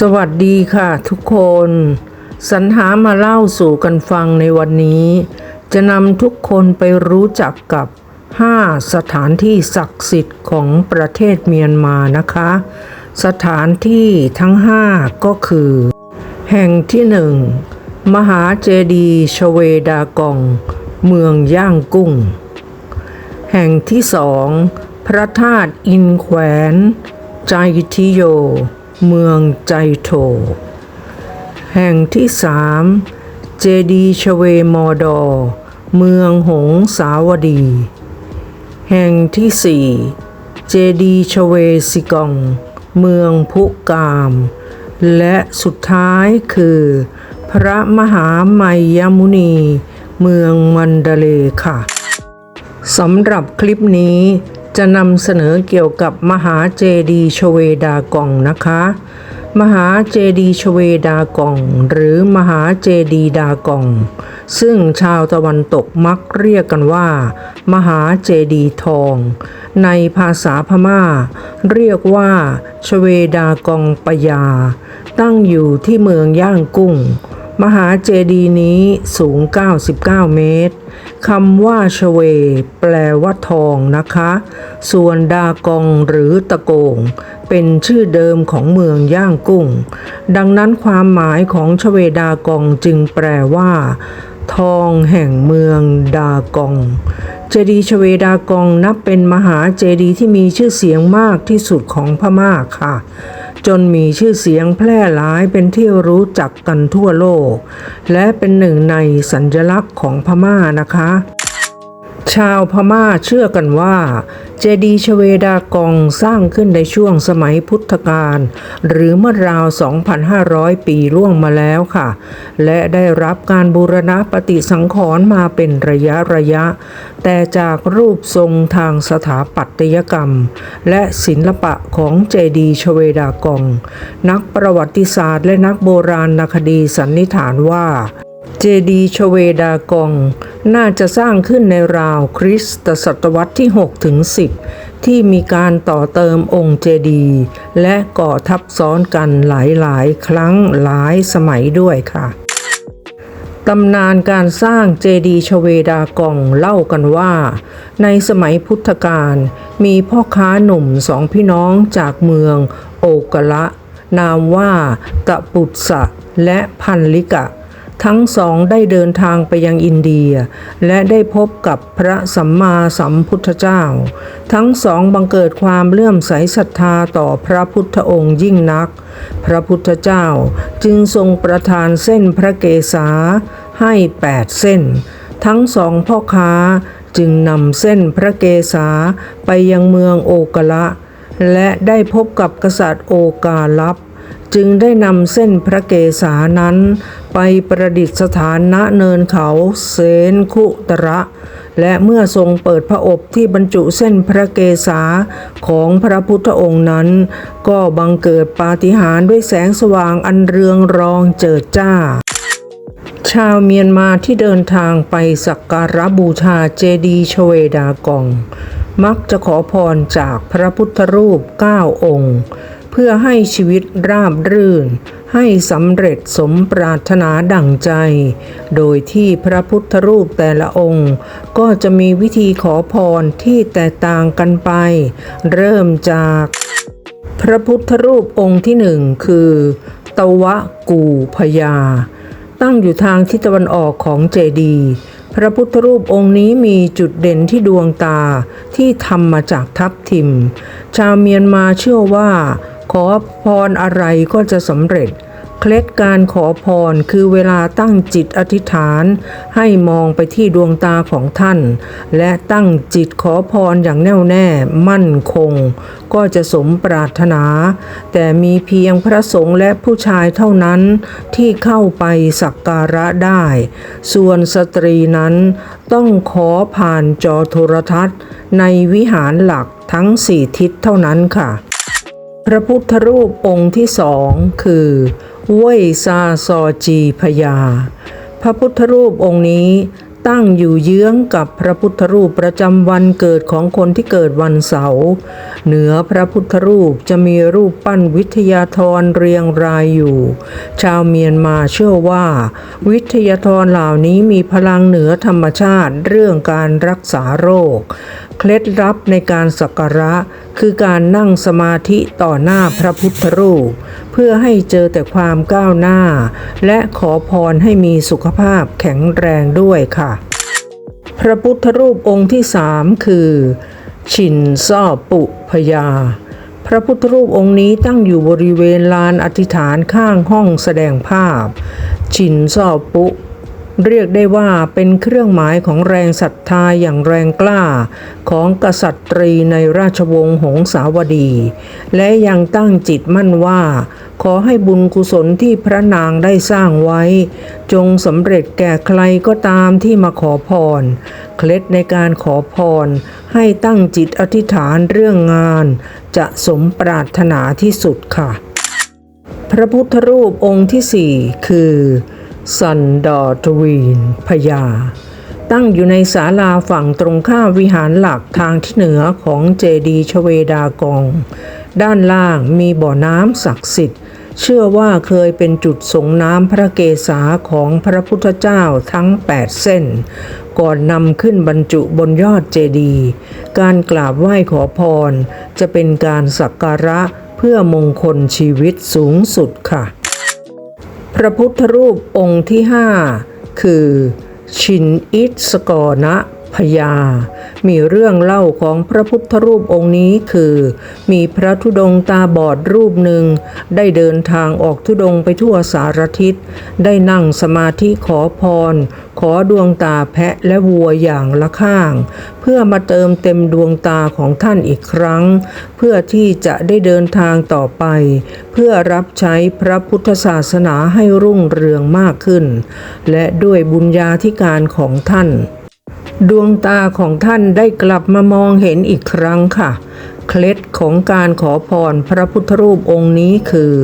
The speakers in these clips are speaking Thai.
สวัสดีค่ะทุกคน สรรหามาเล่าสู่กันฟังในวันนี้ จะนำทุกคนไปรู้จักกับ 5 สถานที่ศักดิ์สิทธิ์ของประเทศเมียนมานะคะ สถานที่ทั้ง 5 ก็คือ แห่งที่หนึ่งมหาเจดีย์ชเวดากอง เมืองย่างกุ้ง แห่งที่สองพระธาตุอินแขวน ใจทิโย เมืองใจโถ แห่งที่สามเจดีชเวมอดอ เมืองหงสาวดี แห่งที่สี่เจดีชเวซิกอง เมืองพุกาม และสุดท้ายคือ พระมหาไมยมุนี เมืองมันดเลค่ะสำหรับคลิปนี้ จะนำเสนอเกี่ยวกับมหาเจดีชเวดากองนะคะ มหาเจดีชเวดากอง หรือมหาเจดีดากอง ซึ่งชาวตะวันตกมักเรียกกันว่า มหาเจดีทอง ในภาษาพม่า เรียกว่าชเวดากองปยา ตั้งอยู่ที่เมืองย่างกุ้ง มหาเจดีย์นี้สูง 99 เมตร คำว่าชเว แปลว่าทองนะคะ ส่วนดากองหรือตะโกง เป็นชื่อเดิมของเมืองย่างกุ้ง ดังนั้นความหมายของชเวดากองจึงแปลว่า ทองแห่งเมืองดากอง เจดีย์ชเวดากองนับเป็นมหาเจดีย์ที่มีชื่อเสียงมากที่สุดของพม่าค่ะ จนมีชื่อเสียงแพร่หลายเป็นที่รู้จักกันทั่วโลก และเป็นหนึ่งในสัญลักษณ์ของพม่านะคะ ชาวพม่าเชื่อกันว่า เจดีย์ชเวดากองสร้างขึ้นในช่วงสมัยพุทธกาลหรือเมื่อราว 2,500 ปีล่วงมาแล้วค่ะ และได้รับการบูรณะปฏิสังขรณ์มาเป็นระยะระยะ แต่จากรูปทรงทางสถาปัตยกรรม และศิลปะของเจดีย์ชเวดากอง นักประวัติศาสตร์และนักโบราณคดีสันนิษฐานว่า เจดีชเวดากอง น่าจะสร้างขึ้นในราวคริสตศตวรรษที่ 6 ถึง 10 ที่มีการต่อเติมองค์เจดีและก่อทับซ้อนกันหลายๆ ครั้งหลายสมัยด้วยค่ะตำนานการสร้างเจดีย์ชเวดากองเล่ากันว่า ในสมัยพุทธกาลมีพ่อค้าหนุ่มสองพี่น้องจากเมืองโอกละ นามว่าตะปุตสะและพันลิกะ ทั้งสองได้เดินทางไปยังอินเดีย และได้พบกับพระสัมมาสัมพุทธเจ้า ทั้งสองบังเกิดความเลื่อมใสศรัทธาต่อพระพุทธองค์ยิ่งนัก พระพุทธเจ้าจึงทรงประทานเส้นพระเกศาให้แปดเส้น ทั้งสองพ่อค้าจึงนำเส้นพระเกศาไปยังเมืองโอกละ และได้พบกับกษัตริย์โอกาลับ จึงได้นำเส้นพระเกศานั้น ไปประดิษฐานณเนินเขาเสนคุตระ และเมื่อทรงเปิดพระอบที่บรรจุเส้นพระเกศาของพระพุทธองค์นั้น ก็บังเกิดปาฏิหาริย์ด้วยแสงสว่างอันเรืองรองเจิดจ้าชาวเมียนมาที่เดินทางไปสักการะบูชาเจดีย์ชเวดากอง มักจะขอพรจากพระพุทธรูป 9 องค์ เพื่อให้ชีวิตราบรื่น ให้สำเร็จสมปรารถนาดั่งใจ โดยที่พระพุทธรูปแต่ละองค์ ก็จะมีวิธีขอพรที่แตกต่างกันไป เริ่มจากพระพุทธรูปองค์ที่หนึ่งคือ ตวะกูพยา ตั้งอยู่ทางทิศตะวันออกของเจดีย์พระพุทธรูปองค์นี้มีจุดเด่นที่ดวงตาที่ทำมาจากทับทิม ชาวเมียนมาเชื่อว่า ขอพรอะไรก็จะสำเร็จ เคล็ดการขอพรคือเวลาตั้งจิตอธิษฐาน ให้มองไปที่ดวงตาของท่าน และตั้งจิตขอพรอย่างแน่วแน่มั่นคง ก็จะสมปรารถนา แต่มีเพียงพระสงฆ์และผู้ชายเท่านั้นที่เข้าไปสักการะได้ ส่วนสตรีนั้นต้องขอผ่านจอโทรทัศน์ ในวิหารหลักทั้งสี่ทิศเท่านั้นค่ะ พระพุทธรูปองค์ที่สองคือเว่ยซาซอจีพยา พระพุทธรูปองค์นี้ตั้งอยู่เยื้องกับพระพุทธรูปประจำวันเกิดของคนที่เกิดวันเสาร์เหนือพระพุทธรูปจะมีรูปปั้นวิทยาธรเรียงรายอยู่ ชาวเมียนมาเชื่อว่า วิทยาธรเหล่านี้มีพลังเหนือธรรมชาติเรื่องการรักษาโรค เคล็ดลับในการสักการะ คือการนั่งสมาธิต่อหน้าพระพุทธรูป เพื่อให้เจอแต่ความก้าวหน้า และขอพรให้มีสุขภาพแข็งแรงด้วยค่ะ พระพุทธรูปองค์ที่สามคือ ชินซ่อปุพยาพระพุทธรูปองค์นี้ตั้งอยู่บริเวณลานอธิษฐานข้างห้องแสดงภาพ ชินซ่อปุ เรียกได้ว่าเป็นเครื่องหมายของแรงศรัทธาอย่างแรงกล้า ของกษัตริย์ในราชวงศ์หงสาวดี และยังตั้งจิตมั่นว่า ขอให้บุญกุศลที่พระนางได้สร้างไว้ จงสำเร็จแก่ใครก็ตามที่มาขอพร เคล็ดในการขอพร ให้ตั้งจิตอธิษฐานเรื่องงาน จะสมปรารถนาที่สุดค่ะ พระพุทธรูปองค์ที่สี่คือ สันดอทวีนพญา ตั้งอยู่ในศาลาฝั่งตรงข้ามวิหารหลักทางที่เหนือของเจดีชเวดากอง ด้านล่างมีบ่อน้ำศักดิ์สิทธิ์ เชื่อว่าเคยเป็นจุดส่งน้ำพระเกศาของพระพุทธเจ้าทั้ง 8 เส้น ก่อนนำขึ้นบรรจุบนยอดเจดี การกราบไหว้ขอพร จะเป็นการสักการะเพื่อมงคลชีวิตสูงสุดค่ะ ระพุทธรูปองค์ที่ห้าคือชินอิสกอนะ พยามีเรื่องเล่าของพระพุทธรูปองค์นี้คือ มีพระธุดงตาบอดรูปหนึ่ง ได้เดินทางออกธุดงไปทั่วสารทิศ ได้นั่งสมาธิขอพร ขอดวงตาแพะและวัวอย่างละข้าง เพื่อมาเติมเต็มดวงตาของท่านอีกครั้ง เพื่อที่จะได้เดินทางต่อไป เพื่อรับใช้พระพุทธศาสนาให้รุ่งเรืองมากขึ้น และด้วยบุญญาธิการของท่าน ดวงตาของท่านได้กลับมามองเห็นอีกครั้งค่ะ เคล็ดของการขอพรพระพุทธรูปองค์นี้คือ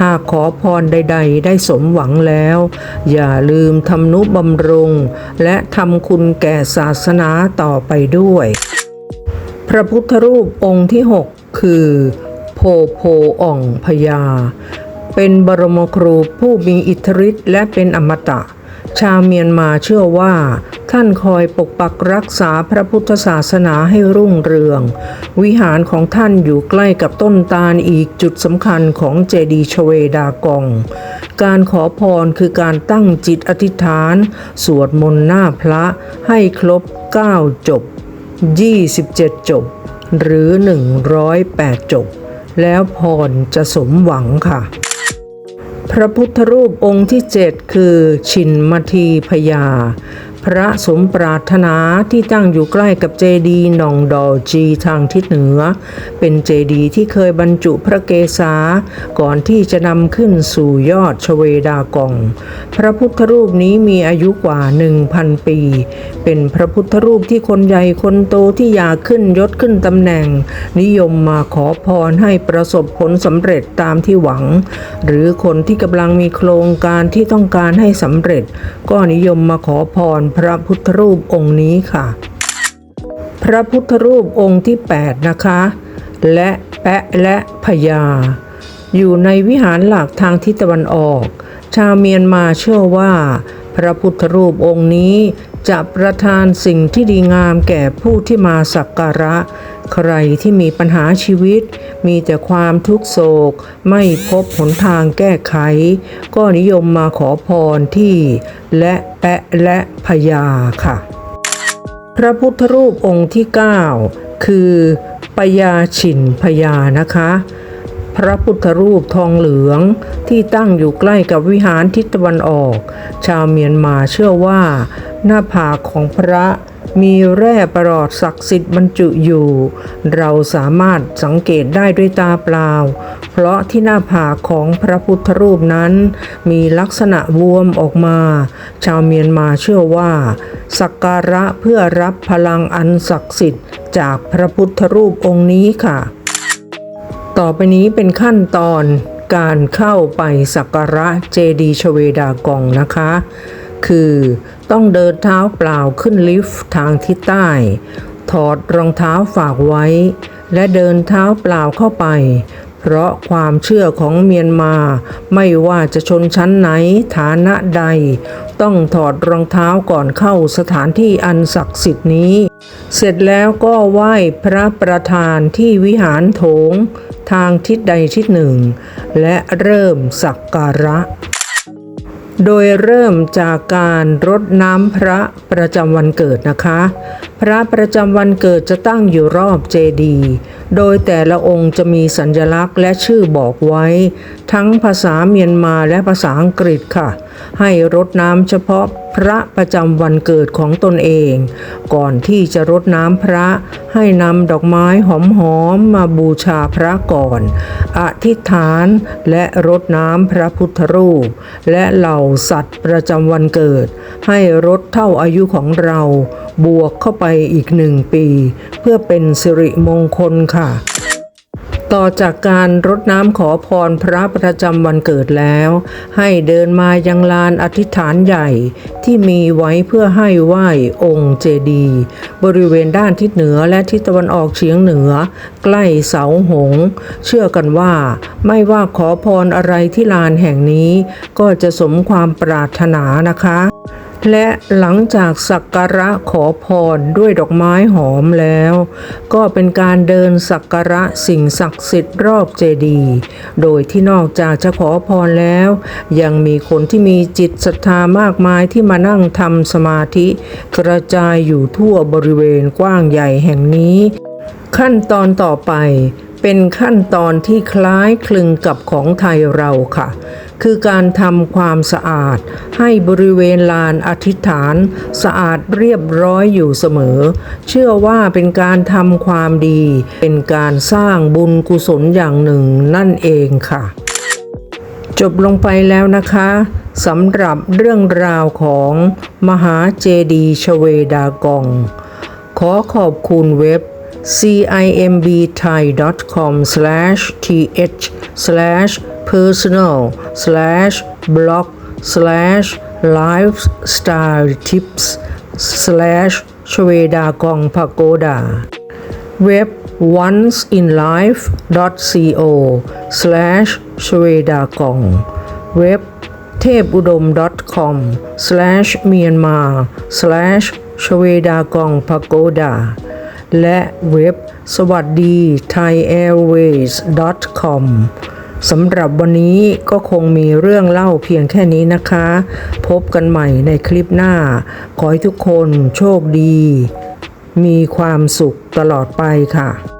หากขอพรใด ๆ ได้สมหวังแล้ว อย่าลืมทำนุบำรุง และทำคุณแก่ศาสนาต่อไปด้วย พระพุทธรูปองค์ที่ 6 คือ โพโพอ่องพญาเป็นบรมครูผู้มีอิทธิฤทธิ์และเป็นอมตะ ชาวเมียนมาเชื่อว่า ท่านคอยปกปักรักษาพระพุทธศาสนาให้รุ่งเรือง วิหารของท่านอยู่ใกล้กับต้นตาลอีกจุดสำคัญของเจดีชเวดากอง การขอพรคือการตั้งจิตอธิษฐาน สวดมนต์หน้าพระให้ครบ 9 จบ 27 จบ หรือ 108 จบ แล้วพรจะสมหวังค่ะ พระพุทธรูปองค์ที่เจ็ดคือชินมทีพยา พระสมปรารถนาที่ตั้งอยู่ใกล้กับเจดีหนองดอจีทางทิศเหนือ เป็นเจดีที่เคยบรรจุพระเกศาก่อนที่จะนำขึ้นสู่ยอดชเวดากอง พระพุทธรูปนี้มีอายุกว่า 1,000 ปี เป็นพระพุทธรูปที่คนใหญ่คนโตที่อยากขึ้นยศขึ้นตำแหน่ง นิยมมาขอพรให้ประสบผลสำเร็จตามที่หวัง หรือคนที่กำลังมีโครงการที่ต้องการให้สำเร็จ ก็นิยมมาขอพรพระพุทธรูปองค์นี้ค่ะ พระพุทธรูปองค์ที่ 8 นะคะ และแปะและพญา อยู่ในวิหารหลักทางทิศตะวันออก ชาวเมียนมาเชื่อว่า พระพุทธรูปองค์นี้จะประทานสิ่งที่ดีงามแก่ผู้ที่มาสักการะ ใครที่มีปัญหาชีวิต มีแต่ความทุกโศก ไม่พบหนทางแก้ไข ก็นิยมมาขอพรที่ และแปะและพญาค่ะ พระพุทธรูปองค์ที่ 9 คือปยาชินพญานะคะ พระพุทธรูปทองเหลืองที่ตั้งอยู่ใกล้กับวิหารทิศตะวันออก ชาวเมียนมาเชื่อว่า หน้าผากของพระ มีแร่ประหลอดศักดิ์สิทธิ์บรรจุอยู่ เราสามารถสังเกตได้ด้วยตาเปล่า เพราะที่หน้าผากของพระพุทธรูปนั้น มีลักษณะบวมออกมา ชาวเมียนมาเชื่อว่า สักการะเพื่อรับพลังอันศักดิ์สิทธิ์จากพระพุทธรูปองค์นี้ค่ะ ต่อไปนี้เป็นขั้นตอนการเข้าไปสักการะเจดีย์ชเวดากองนะคะ คือต้องเดินเท้าเปล่าขึ้นลิฟต์ทางทิศใต้ ถอดรองเท้าฝากไว้ และเดินเท้าเปล่าเข้าไป เพราะความเชื่อของเมียนมา ไม่ว่าจะชนชั้นไหนฐานะใด ต้องถอดรองเท้าก่อนเข้าสถานที่อันศักดิ์สิทธิ์นี้ เสร็จแล้วก็ไหว้พระประธานที่วิหารโถง ทางทิศใดทิศหนึ่ง และเริ่มสักการะ โดยเริ่มจากการรดน้ำพระประจำวันเกิดนะคะพระประจำวันเกิดจะตั้งอยู่รอบเจดีย์โดยแต่ละองค์จะมีสัญลักษณ์และชื่อบอกไว้ ทั้งภาษาเมียนมาและภาษาอังกฤษค่ะ ให้รดน้ำเฉพาะพระประจำวันเกิดของตนเอง ก่อนที่จะรดน้ำพระให้นำดอกไม้หอมๆมาบูชาพระก่อน อธิษฐานและรดน้ำพระพุทธรูป และเหล่าสัตว์ประจำวันเกิด ให้รดเท่าอายุของเรา บวกเข้าไปอีกหนึ่งปี เพื่อเป็นสิริมงคลค่ะ ต่อจากการรดน้ำขอพรพระประจำวันเกิดแล้ว ให้เดินมายังลานอธิษฐานใหญ่ที่มีไว้เพื่อให้ไหว้องค์เจดียบริเวณด้านทิศเหนือและทิศตะวันออกเฉียงเหนือ ใกล้เสาหงส์เชื่อกันว่า ไม่ว่าขอพรอะไรที่ลานแห่งนี้ ก็จะสมความปรารถนานะคะ และหลังจากสักการะขอพรด้วยดอกไม้หอมแล้ว ก็เป็นการเดินสักการะสิ่งศักดิ์สิทธิ์รอบเจดีย์โดยที่นอกจากจะขอพรแล้ว ยังมีคนที่มีจิตศรัทธามากมายที่มานั่งทำสมาธิกระจายอยู่ทั่วบริเวณกว้างใหญ่แห่งนี้ ขั้นตอนต่อไปเป็นขั้นตอนที่คล้ายคลึงกับของไทยเราค่ะ คือการทำความสะอาด ให้บริเวณลานอธิษฐาน สะอาดเรียบร้อยอยู่เสมอ เชื่อว่าเป็นการทำความดี เป็นการสร้างบุญกุศลอย่างหนึ่งนั่นเองค่ะ จบลงไปแล้วนะคะสำหรับเรื่องราวของมหาเจดีชเวดากอง ขอขอบคุณเว็บ cimbthai.com/th personal slash blog slash lifestyle tips slash ชเวดากองพโกดาเว็บ onceinlife.co slash ชเวดากองเว็บเทพอุดม .com slash myanmar slash ชเวดากองพโกดาและเว็บสวัสดี thaiairways com สำหรับวันนี้ก็คงมีเรื่องเล่าเพียงแค่นี้นะคะ พบกันใหม่ในคลิปหน้า ขอให้ทุกคนโชคดี มีความสุขตลอดไปค่ะ